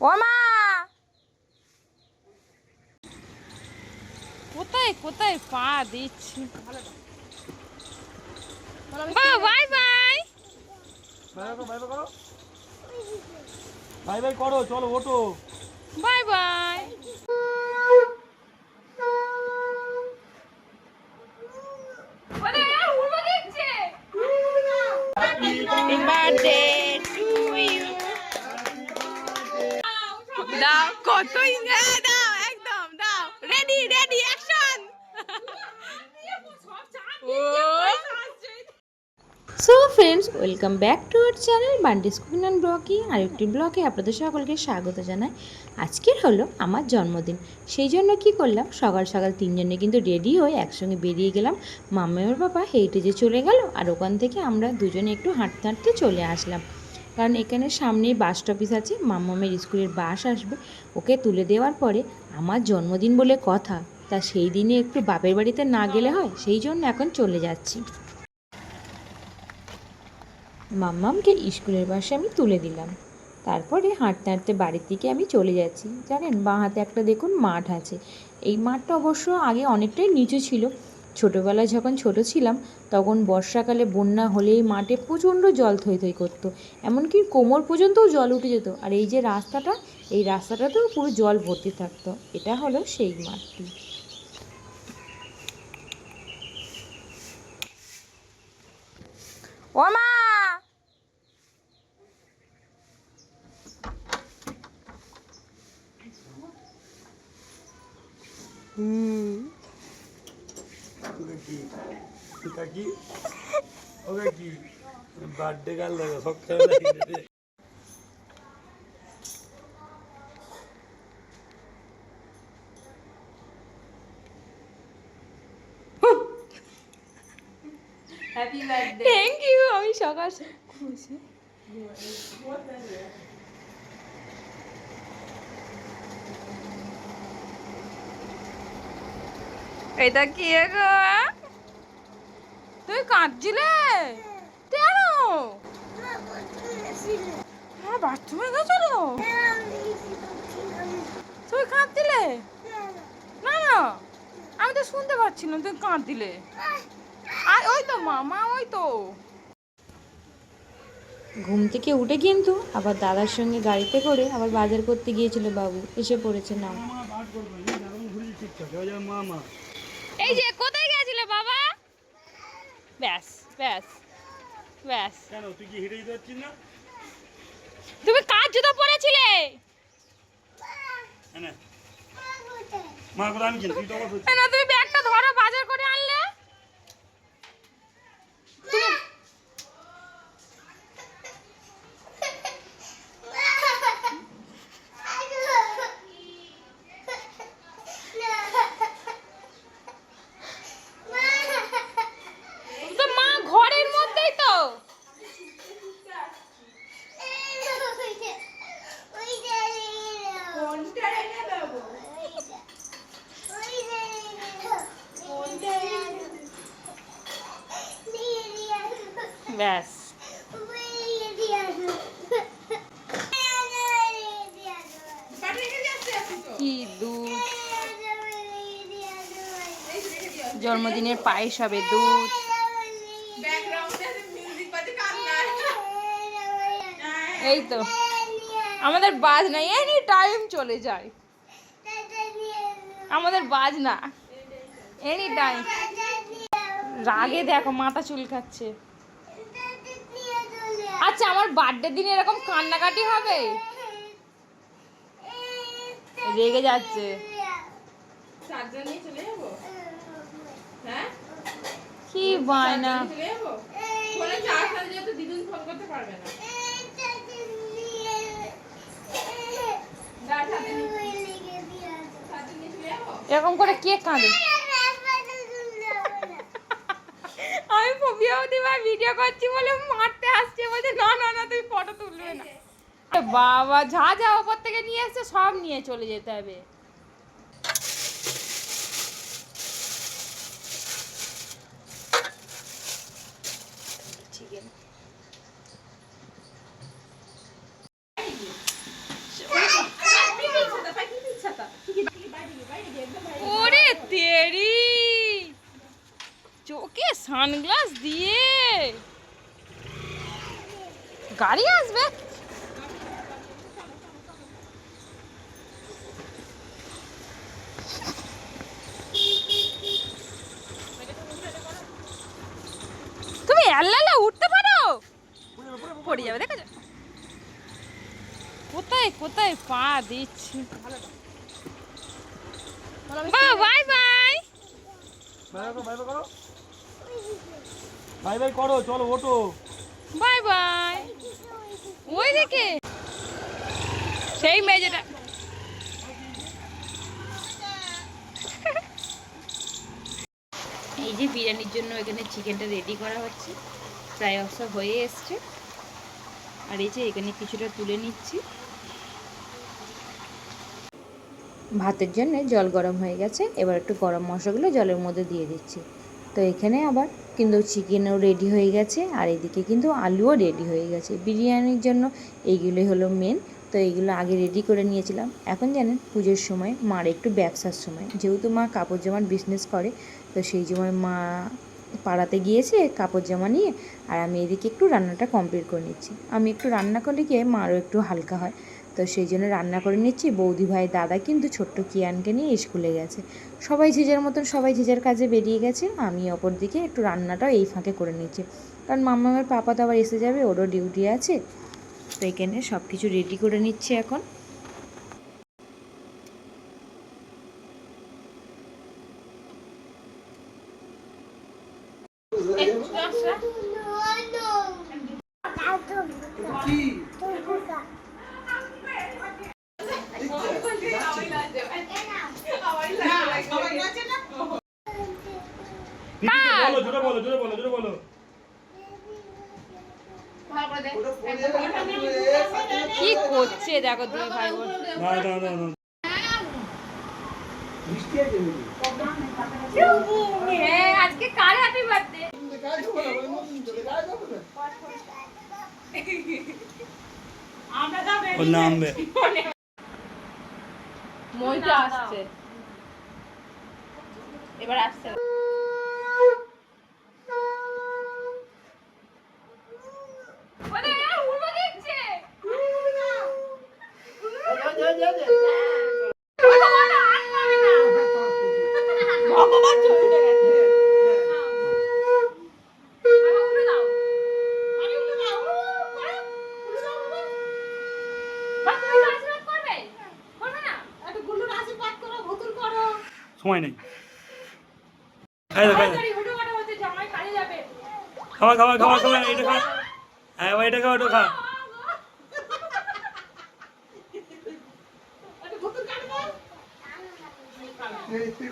ও মা কোথায় কোথায়? পা দিচ্ছি। Bye bye bye bye bye করো। বাই বাই করো চলো ওটো বাই বাই দাও, একদম, দাও। Ready ready action so friends welcome back to our channel বান্ডিস cooking and ব্লগে আরেকটি ব্লগে আপনাদের সকলকে স্বাগত জানাই। আজকের হলো আমার জন্মদিন। সেই জন্য কি করলাম, সকাল সকাল তিনজনে কিন্তু রেডি হয়ে একসঙ্গে বেরিয়ে গেলাম। মাম্মামের বাবা হেঁটে যে চলে গেল, আর ওখান থেকে আমরা দুজনে একটু হাঁটতে হাঁটতে চলে আসলাম। কারণ এখানে সামনেই বাস স্টপিস আছে। মাম্মামের স্কুলের বাস আসবে। ওকে তুলে দেওয়ার পরে আমার জন্মদিন বলে কথা। তা সেই দিনে একটু বাপের বাড়িতে না গেলে হয়, সেই জন্য এখন চলে যাচ্ছি। মাম্মামকে স্কুলের বাসে আমি তুলে দিলাম। তারপরে হাঁটতে হাঁটতে বাড়ির দিকে আমি চলে যাচ্ছি। জানেন, বাঁ হাতে একটা দেখুন মাঠ আছে। এই মাঠটা অবশ্য আগে অনেকটাই নিচু ছিল। ছোটোবেলায় যখন ছোট ছিলাম, তখন বর্ষাকালে বন্যা হলেই মাঠে প্রচণ্ড জল থই থই করতো। এমনকি কোমর পর্যন্তও জল উঠে যেত। আর এই যে রাস্তাটা, এই রাস্তাটাতেও পুরো জল ভর্তি থাকতো। এটা হলো সেই মাঠটি ও মা কি এটা কি? ওকে কি? বার্থডে গাল দেখো সব খেয়ে থ্যাংক ইউ আমি সকাল এটা কি গো তুই কাঁদছিলে? কেন হ্যাঁ বাথরুমে গেছিল। তুই কাঁদছিলে? না না আমি তো শুনতে পাচ্ছিলাম তুই কাঁদছিলে। আর ওই তো মামা ওই তো। ঘুম থেকে উঠে কিন্তু আবার দাদার সঙ্গে গাড়িতে করে আবার বাজার করতে গিয়েছিল বাবু এসে পড়েছে না এই যে কোথায় গেছিলে বাবা? ব্যাস ব্যাস ব্যাস। কেন তুই কি হেঁটে যেতে না? তুমি কার জুতো পরেছিলে? না তুমি ব্যাগটা ধরো বাজার করে আনলে তুমি- তো মা ঘরের মধ্যেই তো ব্যাস। কি দুধ। জন্মদিনের পায়েস হবে দুধ। এই তো। আমাদের বাজ নাই। এনি টাইম চলে যায়। আমাদের বাজ না। এনি টাইম রাগে দেখো, মাথা চুলকাচ্ছে। আচ্ছা আমার বার্থডে দিন এরকম কান্নাকাটি হবে? রেগে যাচ্ছে। কি বায়না। এরকম করে কে কাঁদে? আমি ফোবিয়াবতী ভাই ভিডিও করছি বলে মারতে আসছে বলছে না না না তুই ফটো তুলবে না। বাবা যা যা ওপর থেকে নিয়ে এসছে সব নিয়ে চলে যেতে হবে। সানগ্লাস দিয়ে। গাড়ি আসবে? তুমি আল্লাহ উঠতে পারো? পড়ে যাবে দেখা যাবে কোথায় কোথায়? পা দিচ্ছি। Bye bye. বাই বাই করো চলো ওটো বাই বাই। ওই দেখে। সেই মেজেটা এই যে বিরিয়ানির জন্য এখানে চিকেনটা রেডি করা হচ্ছে। প্রায় অবসা হয়ে এসছে। আর এই যে এখানে কিছুটা তুলে নিচ্ছি। ভাতের জন্য জল গরম হয়ে গেছে। এবার একটু গরম মশলাগুলো জলের মধ্যে দিয়ে দিচ্ছি। তো এখানে আবার কিন্তু চিকেনও রেডি হয়ে গেছে, আর এদিকে কিন্তু আলুও রেডি হয়ে গেছে। বিরিয়ানির জন্য এইগুলোই হলো মেন তো এইগুলো আগে রেডি করে নিয়েছিলাম। এখন জানেন, পুজোর সময় মার একটু ব্যবসার সময়। যেহেতু মা কাপড় জামার বিজনেস করে, তো সেই সময় মা পাড়াতে গিয়েছে কাপড় জামা নিয়ে, আর আমি এদিকে একটু রান্নাটা কমপ্লিট করে নিচ্ছি। আমি একটু রান্না করলে গিয়ে মারও একটু হালকা হয়। তো সেই জন্য রান্না করে নিচ্ছি। বৌদি ভাই, দাদা কিন্তু ছোট্ট কিয়ানকে নিয়ে স্কুলে গেছে। সবাই যে যার মতন সবাই যে যার কাজে বেরিয়ে গেছে, আমি অপর দিকে একটু রান্নাটাও এই ফাঁকে করে নিচ্ছি। কারণ মামামের পাপা তো আবার এসে যাবে, ওরও ডিউটি আছে। তো এখানে সব কিছু রেডি করে নিচ্ছি এখন। বলো জোরে বলো জোরে বলো জোরে বলো। কি করছে? দেখো দুই ভাই বোন। না না না না। আজকে কার হ্যাপি বার্থডে ও নামবে মইটা আসছে। এবার আসছে না। ওরে, এ উল্টো দিচ্ছে। ওটা, ওটা, আর পাবে না। দাও। আমি উল্টো দাও। উ, করো। উল্টো দাও, উল্টো দাও। বা, তুমি তো আশীর্বাদ করবে?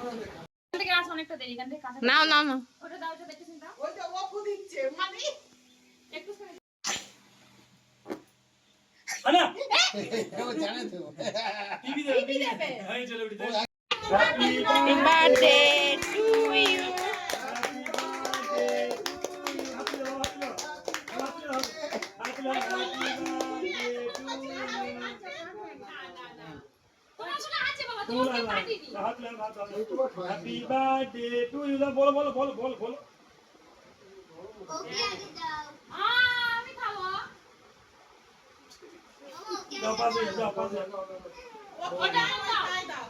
করবে না? সময় নেই খাই দাও খাই দাও। তাড়াতাড়ি হুটো পাটা হচ্ছে, জামাই কাজে যাবে। খাওয়া খাওয়া খাওয়া খাওয়া এটা খা হ্যাঁ ভাই এটা খাও হ্যাপি বার্থডে টু ইউ বলো বলো বলো বলো বলো। দাও পাশে দাও পাশে ওটা দাও।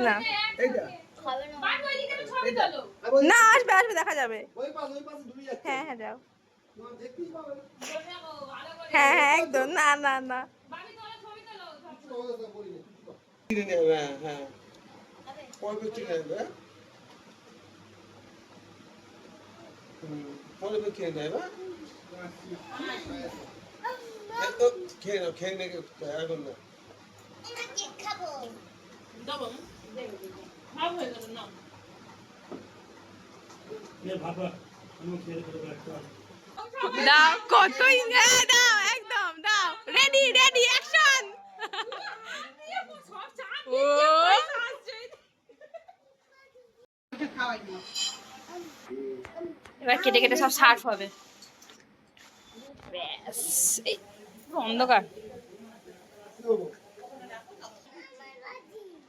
না। আসবে আসবে দেখা যাবে। হ্যাঁ হ্যাঁ যাও। হ্যাঁ হ্যাঁ একদম। না না না। তোলো পরে তো খেয়ে নেবে খেয়ে নাও খেয়ে নেবে এখন না নে ভাবা আমি খেয়ে দেবো একটা দাও, কত দাও, একদম, দাও। রেডি রেডি অ্যাকশন ও এবার কেটে কেটে সব সার্ভ হবে। ব্যাস, এই অন্ধকার।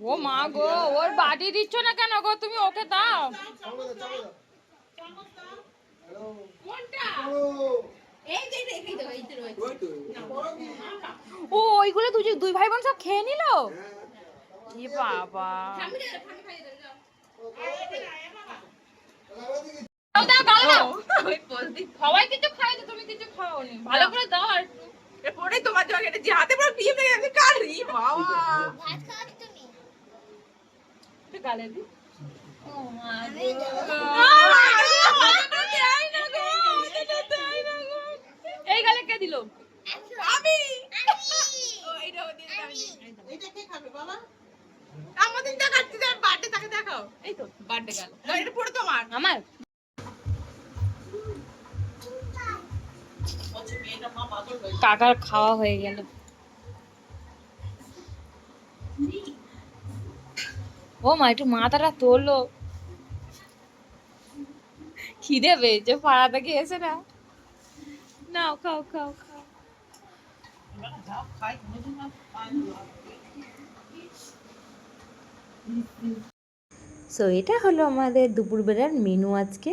ও মা গো, ওর বাড়ি দিচ্ছ না কেন গো? তুমি ওকে দাও। ও, ওইগুলো দুই দুই ভাই বোন সব খেয়ে নিল? বাবা। দাও, দাও, গালে দাও। সবাই কিছু খাইছে তুমি কিছু খাওনি ভালো করে দাও আর একটু। তোমার জন্য যে হাতে পুরো ক্রিম লেগে গেছে কারি বাবা একটু গালে দি এই গালে কে দিল আমি ও এইটা ও দিয়ে দাও এটা কে খাবে বাবা আমাদের দেখাচ্ছি বার্থডে তাকে দেখাও এই তো বার্থডে গেল এটা পুরো তোমার আমার কাকার খাওয়া হয়ে গেল। ও মা, একটু মাথাটা তোলো। খিদে পেয়েছে, পাড়া থেকে এসে না। নাও, খাও খাও খাও। সো এটা হলো আমাদের দুপুরবেলার মেনু আজকে।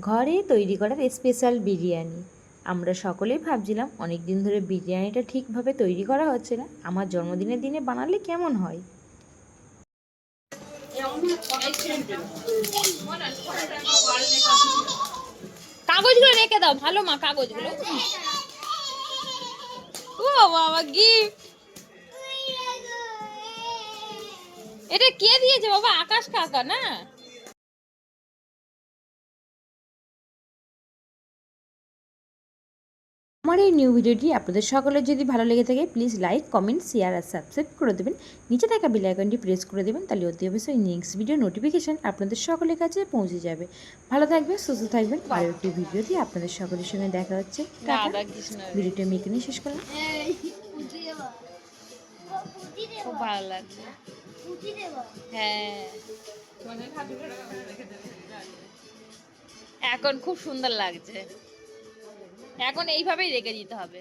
ঘরে তৈরি করার স্পেশাল বিরিয়ানি। আমরা সকলেই ভাবছিলাম অনেক দিন ধরে বিরিয়ানিটা ঠিকভাবে তৈরি করা হচ্ছে না। আমার জন্মদিনের দিনে বানালে কেমন হয়? কাগজগুলো রেখে দাও, ভালো মা, কাগজগুলো। ও বাবা গিফট এটা কে দিয়েছে বাবা? আকাশ কাকা, না? এই নিউ ভিডিওটি আপনাদের সকলের যদি ভালো লেগে থাকে প্লিজ লাইক কমেন্ট শেয়ার আর সাবস্ক্রাইব করে দেবেন। নিচে থাকা বেল আইকনটি প্রেস করে দেবেন তাহলে অতি অবশ্যই নেক্সট ভিডিও নোটিফিকেশান আপনাদের সকলের কাছে পৌঁছে যাবে। ভালো থাকবেন সুস্থ থাকবেন। আর একটি ভিডিও দিয়ে আপনাদের সকলের সঙ্গে দেখা হচ্ছে। ভিডিওটি আমি এখানে শেষ করলাম। খুব ভালো লাগছে। হ্যাঁ। এখন খুব সুন্দর লাগছে। এখন এইভাবেই রেখে দিতে হবে।